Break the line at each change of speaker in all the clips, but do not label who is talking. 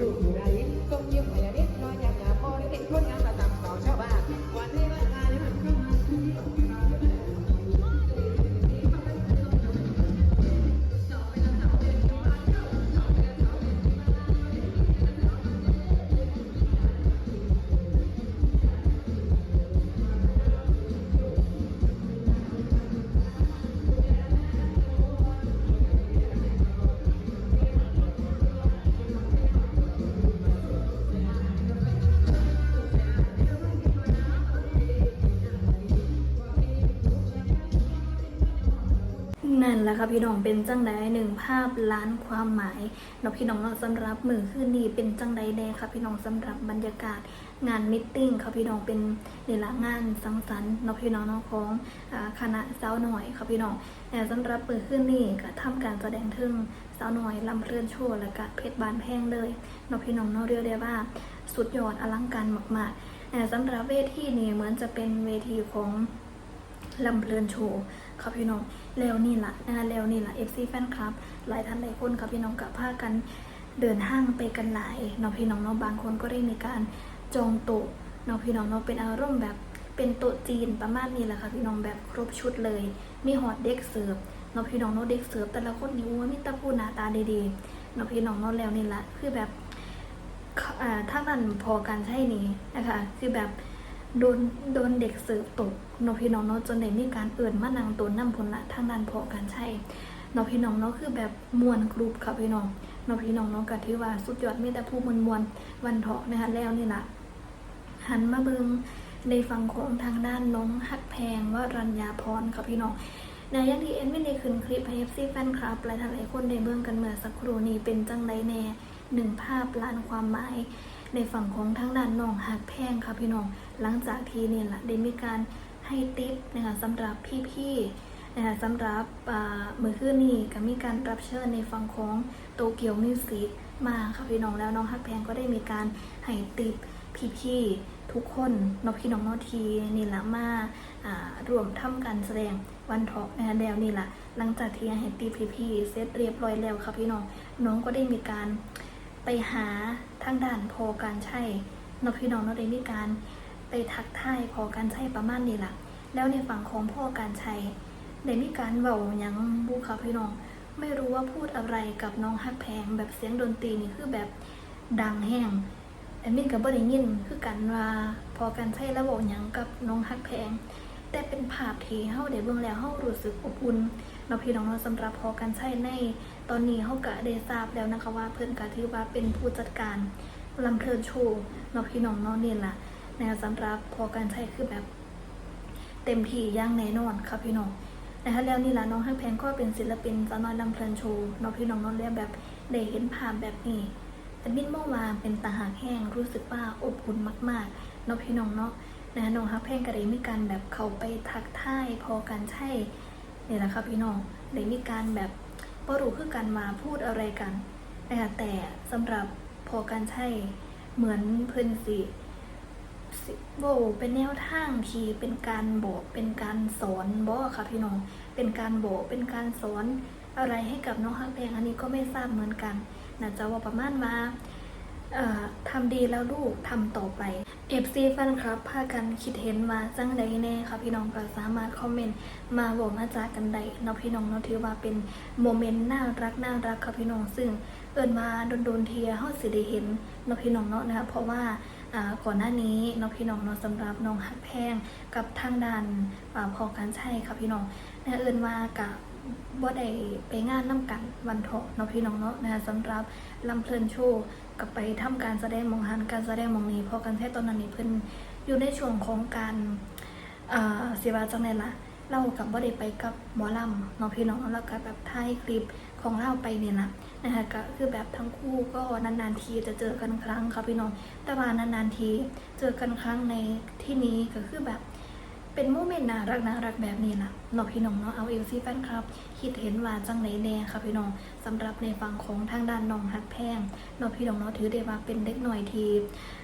ลู นั่น
แหละค่ะพี่น้องเป็นจังใดหนึ่งภาพล้านความหมายเนาะพี่น้องเนาสำหรับมือคืนนี้เป็นจังใดแน่ค่ะพี่น้องสำหรับบรรยากาศงานมิทติ้งค่ะพี่น้องเป็นนี่ละงานสังสรรค์เนาะพี่น้องเนาะของคณะสาวหน่อยค่ะพี่น้องแต่สำหรับมือคืนนี้ก็ทำการแสดงถึงสาวหน่อยลำเพลินโชว์และก็เพชรบานแพงเลยเนาะพี่น้องเนาะเรียกได้ว่า สุดยอดอลังการมากๆแต่สำหรับเวทีนี้เหมือนจะเป็นเวทีของลำเพลินโชว์ ครับพี่น้องแล้วนี่ละนะคะแล้วนี่ละ FC แฟนคลับ หลายท่านหลายคนครับพี่น้องกับพากันเดินห้างไปกันหลายเนาะพี่น้องเนาะบางคนก็ได้มีการจองโต๊ะเนาะพี่น้องเนาะเป็นอารมณ์แบบเป็นโต๊ะจีนประมาณนี้แหละค่ะพี่น้องแบบครบชุดเลย มีฮอตเด็กเสิร์ฟเนาะพี่น้องเนาะเด็กเสิร์ฟแต่ละคนนี่ว่ามีตะพูหน้าตาดีๆเนาะพี่น้องเนาะแล้วนี่ละคือแบบอ่าถ้ามันพอกันใช่นี้นะคะคือแบบ โดนโดนเด็กเสิร์ฟตกนพี่น้องเนาะจนได้มีการเอื่นมานางตัวน้ำพลละทางด้านพอกันใช่เนพี่น้องเนาะคือแบบมวนกรุ๊ปค่ะพี่น้องนพี่น้องเนาะก็ที่ว่าสุดยอดมีแต่ผู้มวลมวลวันเถาะนะคะแล้วนี่ล่ะหันมาเบิงในฝั่งของทางด้านน้องฮักแพงว่ารัญญาพรค่ะพี่น้องในอย่างที่เอ็นไม่ได้ขึ้นคลิปให้เอฟซีแฟนคลับหลายท่านหลายคนได้เบิ่งกันเมื่อสักครู่นี้เป็นจังไดแน่หนึ่งภาพล้านความหมาย ในฝั่งของทางด้านน้องหักแพงค่ะพี่น้อง หลังจากที่เนี่ยแหละได้มีการให้ติปนะคะสำหรับพี่ๆนะคะสำหรับมือคืนนี้ก็มีการรับเชิญในฝั่งของโตเกียวมิวสิกมาค่ะพี่น้องแล้วน้องหักแพงก็ได้มีการให้ติปพี่ๆทุกคนน้องพี่น้องนอทีนี่แหละมาอ่ารวมทำการแสดงวันเถาะนะคะแล้วนี่แหละหลังจากที่ให้ติปพี่ๆเสร็จเรียบร้อยแล้วค่ะพี่น้องน้องก็ได้มีการ ไปหาทางด่านพอการใช่เนพี่น้องเนาะได้มีการไปทักทายพอการใช่ประมาณนี้ล่ะ แล้วในฝั่งของพ่อการใช้ได้มีการเว้าหยังบูค่ะพี่น้อง ไม่รู้ว่าพูดอะไรกับน้องฮักแพงแบบเสียงดนตรีนี่คือแบบดังแห้งแอดมินกับบ่ได้ยินคือกันว่าพอการใช้แล้วบอกหยังกับน้องฮักแพง แต่เป็นภาพที่เฮาได้เบิ่งแล้วเฮารู้สึกอบอุ่นเนาะพี่น้องเนาะสำหรับพอการใช้ในตอนนี้เขาก็ได้ทราบแล้วนะคะว่าเพื่อนก็ถือว่าเป็นผู้จัดการลำเพลินโชว์เนาะพี่น้องเนาะนี่ล่ะนะคะสำหรับพอการใช้คือแบบเต็มที่อย่างแน่นอนค่ะพี่น้องนะคะแล้วนี่ล่ะน้องฮักแพงก็เป็นศิลปินสาวน้อยลำเพลินโชว์เนาะพี่น้องเนาะเรียกแบบได้เห็นภาพแบบนี้แต่บินเมื่อวานเป็นตาหากแห้งรู้สึกว่าอบอุ่นมากๆเนาะพี่น้องเนาะ นะน้องฮักแพลงก็ได้มีการแบบเขาไปทักทายพอการใช่เนี่ยแหละค่ะพี่น้องได้มีการแบบบ่รู้คือกันมาพูดอะไรกันนะคะแต่สำหรับพอกันใช่เหมือนเพิ่นสิโบเป็นแนวทางที่เป็นการบอกเป็นการสอนบ่ค่ะพี่น้องเป็นการบอกเป็นการสอนอะไรให้กับน้องฮักแพงอันนี้ก็ไม่ทราบเหมือนกันน่าจะว่าประมาณว่า ทำดีแล้วลูกทำต่อไปเอฟซีแฟนครับพากันคิดเห็นมาจังใดแน่ค่ะพี่น้องก็สามารถคอมเมนต์มาบอกมาจากกันได้เนาะพี่น้องเนาะถือว่าเป็นโมเมนต์น่ารักน่ารักค่ะพี่น้องซึ่งเอินมาโดนโดนๆเทียเฮาสิได้เห็นเนาะพี่น้องเนาะนะคะเพราะว่าก่อนหน้านี้เนาะพี่น้องเนาะสำหรับน้องหักแพงกับทางด้านพอการใช่ค่ะพี่น้องนะคะเอินมากับ บ่ได้ไปงานน้ำกันวันเถาะเนาะพี่น้องเนาะนะคะสำหรับลำเพลินโชว์กับไปทำการแสดงมองหันการแสดงมองนี้พอกันใช่ตอนนั้นนี่เพิ่นอยู่ในช่วงของการอ่าสิว่าจังไดล่ะเรากับบ่ได้ไปกับหมอลำเนาะพี่น้องแล้วก็แบบถ่ายคลิปของเราไปเนี่ยนะนะคะก็คือแบบทั้งคู่ก็นานๆทีจะเจอกันครั้งค่ะพี่น้องแต่ว่านานๆทีเจอกันครั้งในที่นี้ก็คือแบบ เป็นโมเมนต์น่ารักน่ารักแบบนี้นะเนาะพี่น้องเนาะเอาเอลซีแฟนครับ คิดเห็นว่าจังไหนแน่ค่ะพี่น้องสำหรับในฝั่งของทางด้านน้องฮักแพงเนาะพี่น้องเนาะถือได้ว่าเป็นเด็กหน่อยที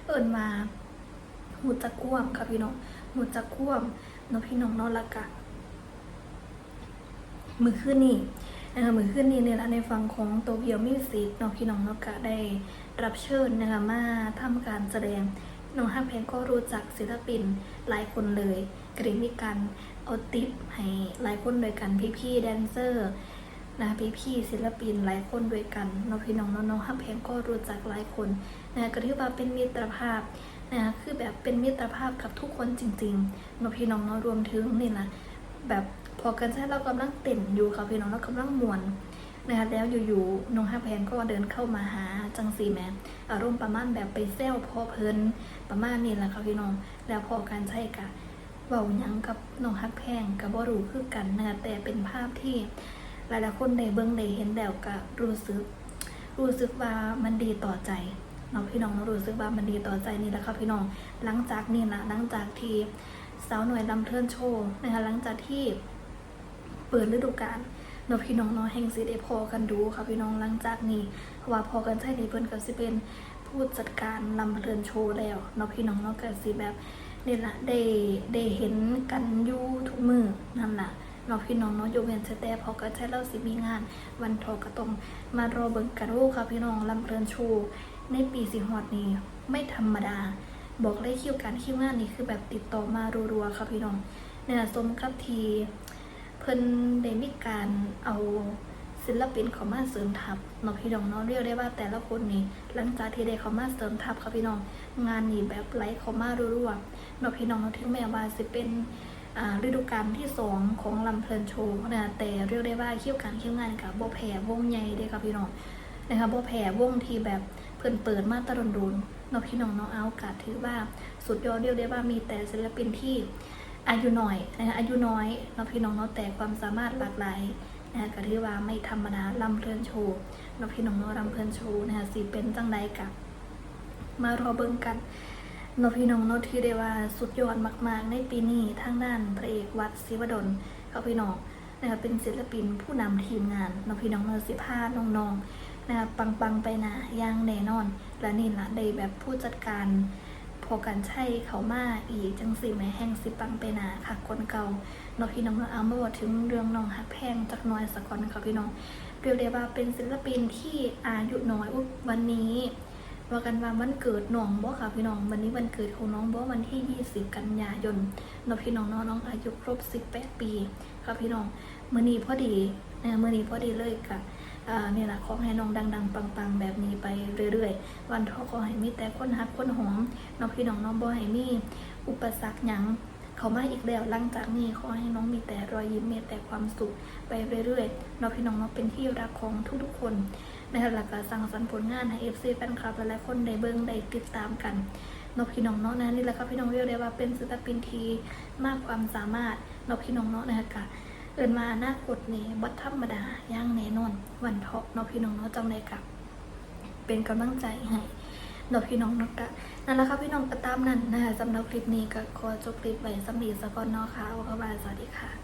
เอิญมาหูจักควมค่ะพี่น้องหูจักควมเนาะพี่น้องเนาะละกะมือขึ้นนี่นะคะมือขึ้นนี้เนี่ยละในฝั่งของโตเกียวมิวสิกน้อพี่น้องเนาะก็ได้รับเชิญนะคะมาทำการแสดง น้องฮักเพงก็รู้จักศิลปินหลายคนเลยก็ได้มีการเอาติปให้หลายคนด้วยกันพี่ๆแดนเซอร์นะพี่ๆศิลปินหลายคนด้วยกันน้องพี่น้องน้องฮักเพลงก็รู้จักหลายคนนะก็ถือว่าเป็นมิตรภาพนะคือแบบเป็นมิตรภาพกับทุกคนจริงๆน้องพี่น้องเนาะรวมถึงนี่นะแบบพอกันใช่เรากำลังเต้นอยู่ค่ะพี่น้องเรากำลังมวน นะคะแล้วอยู่ๆน้องฮักแพงก็เดินเข้ามาหาจังสีแมอารมณ์ประมาณแบบไปแซวพ่อเพลินประมาณนี้แหละค่ะพี่น้อง แล้วพอการใช้กะเบาหยังกับน้องฮักแพงกับบรู้คือกันนะคะแต่เป็นภาพที่หลายๆคนได้เบิ่งได้เห็นแล้วก็รู้สึก รู้สึกว่ามันดีต่อใจเนาะพี่น้องรู้สึกว่ามันดีต่อใจนี่แหละค่ะพี่น้องหลังจากนี่ละหลังจากที่สาวหน่วยลำเพลินโชว์นะคะหลังจากที่เปิดฤดูกาล เนาะพี่น้องเนาะแห่งสิได้พอกันดูค่ะพี่น้องหลังจากนี้เพราะว่าพอกันใช่นี่เพิ่นก็สิเป็นผู้จัดการลำเพลินโชว์แล้วเนาะพี่น้องเนาะก็สิแบบนี่ละได้ได้เห็นกันอยู่ทุกมือนั่นละเนาะพี่น้องเนาะยกเว้นแต่พอกันใช่เราสิมีงาน วันทอก็ต้องมารอเบิ่งกันว่าค่ะพี่น้องลำเพลินโชว์ในปีสิฮอดนี้ไม่ธรรมดา บอกเลยคิวการคิวงานนี่คือแบบติดต่อมารัวๆค่ะพี่น้องเนี่ยสมกับที เพิ่นได้มีการเอาศิลปินเขามาเสริมทัพเนาะพี่น้องเนาะเรียกได้ว่าแต่ละคนนี่หลังจากที่ได้เขามาเสริมทัพค่ะพี่น้องงานนี่แบบไหลเขามารัวๆเนาะพี่น้องเนาะถึงแม้ว่าสิเป็นฤดูกาลที่สองของลำเพลินโชว์นะแต่เรียกได้ว่าคิวการคิวงานกับโบแผ่วงใหญ่เด้อค่ะพี่น้องนะคะโบแผ่วงที่แบบเพิ่นเปิดมาตะดนๆเนาะพี่น้องเนาะเอากาสถือว่าสุดยอดเรียกได้ว่ามีแต่ศิลปินที่ อายุน้อยนะคะอายุน้อยเนาะพี่น้องเนาะแต่ความสามารถหลากหลายนะคะก็ถือว่าไม่ธรรมดาลำเพลินโชว์เนาะพี่น้องเนาะลำเพลินโชว์นะคะสิเป็นจังใดกับมารอเบิ่งกันเนาพี่น้องเนาะที่ได้ว่าสุดยอดมาก ๆ ในปีนี้ทางด้านพระเอกวัดศิวดลเขาพี่น้องนะคะเป็นศิลปินผู้นำทีมงานเนาพี่น้องเนาะสิพาน้องๆนะคะปัง ๆ ไปนาอย่างแน่นอน และนี่ละได้แบบผู้จัดการ พอกันใช่เขามาอีกจังสิแม่แห้งสิปังไปนาค่ะคนเก่าเนาะพี่น้องเนาเอามาบอกถึงเรื่องน้องฮักแพงจักน้อยสักก่อนนะคะพี่น้องเรียกได้ว่าเป็นศิลปินที่อายุน้อยวันนี้ว่ากันว่าวันเกิดน้องบ่ค่ะพี่น้องวันนี้วันเกิดของน้องบ่วันที่ 20 กันยายนเนาะพี่น้องเนาะน้องอายุครบ 18 ปีค่ะพี่น้องมื้อนี้พอดีเนะมื้อนี้พอดีเลยค่ะ นี่แหละขอให้น้องดัง ๆ ปัง ๆ แบบนี้ไปเรื่อย ๆ วันท้อขอให้มีแต่คนฮักคนหอมน้องพี่น้องน้องบ่ให้มีอุปสรรคหยังเขามาอีกแล้วหลังจากนี้ขอให้น้องมีแต่รอยยิ้มมีแต่ความสุขไปเรื่อยๆน้องพี่น้องน้องเป็นที่รักของทุกๆคนนะคะแล้วก็สร้างสรรค์ผลงานให้ FC แฟนคลับหลายๆคนได้เบิ่งได้ติดตามกันน้องพี่น้องเนาะนะนี่แหละครับพี่น้องเรียกได้ว่าเป็นศิลปินทีมากความสามารถน้องพี่น้องเนาะนะคะ เอินมาหน้ากดนี้บัธรรมดาย่างแน่นอน วันเทาะเนาะพี่น้องเนาะจำได้กับ เป็นกำลังใจให้เนาะพี่น้องเนาะกะนั่นแหละครับพี่น้องก็ตามนั้นนะคะสำหรับคลิปนี้ก็ขอจบคลิปไว้สำหรับสกอนเนาะค่ะว่าก็บายสวัสดีค่ะ